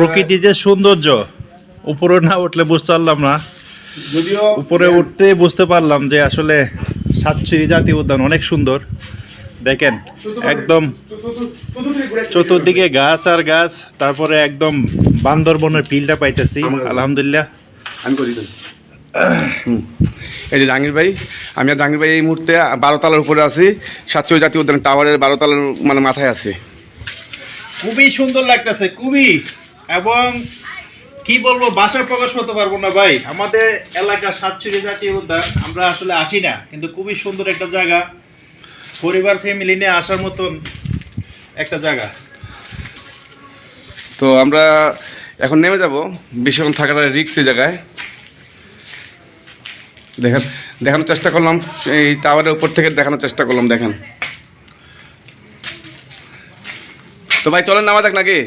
প্রকৃতি যে সৌন্দর্য উপরে না উঠলে বুঝতে পারলাম না। যদিও উপরে উঠতে বুঝতে পারলাম যে আসলে সাতশিরি জাতীয় উদ্যান অনেক সুন্দর। দেখেন একদম চতুর্দিকে গাছ আর গাছ তারপরে একদম বান্দরবনের পিলটা পাইতেছি আলহামদুলিল্লাহ। আমি করি এই যে জাহাঙ্গীর ভাই আমি আর জাহাঙ্গীর ভাই এই মুহূর্তে বারো তলার উপরে আছি। সাতশো জাতীয় উদ্যান টাওয়ারের বারো তলার মানে মাথায় আছি। খুবই সুন্দর লাগতেছে খুবই। এবং কি বলব, বাসায় প্রকাশ করতে পারব না ভাই। আমাদের এলাকা সাতচুরি জাতীয় উদ্যান, আমরা আসলে আসি না, কিন্তু খুবই সুন্দর একটা জায়গা। পরিবার ফ্যামিলি নিয়ে আসার মতন একটা জায়গা। তো আমরা এখন নেমে যাব বেশিক্ষণ থাকাটা রিক্স এই জায়গায়। দেখেন, দেখানোর চেষ্টা করলাম, এই টাওয়ারের উপর থেকে দেখানোর চেষ্টা করলাম, দেখেন। তো ভাই, চলেন, নামা যাক নাকি?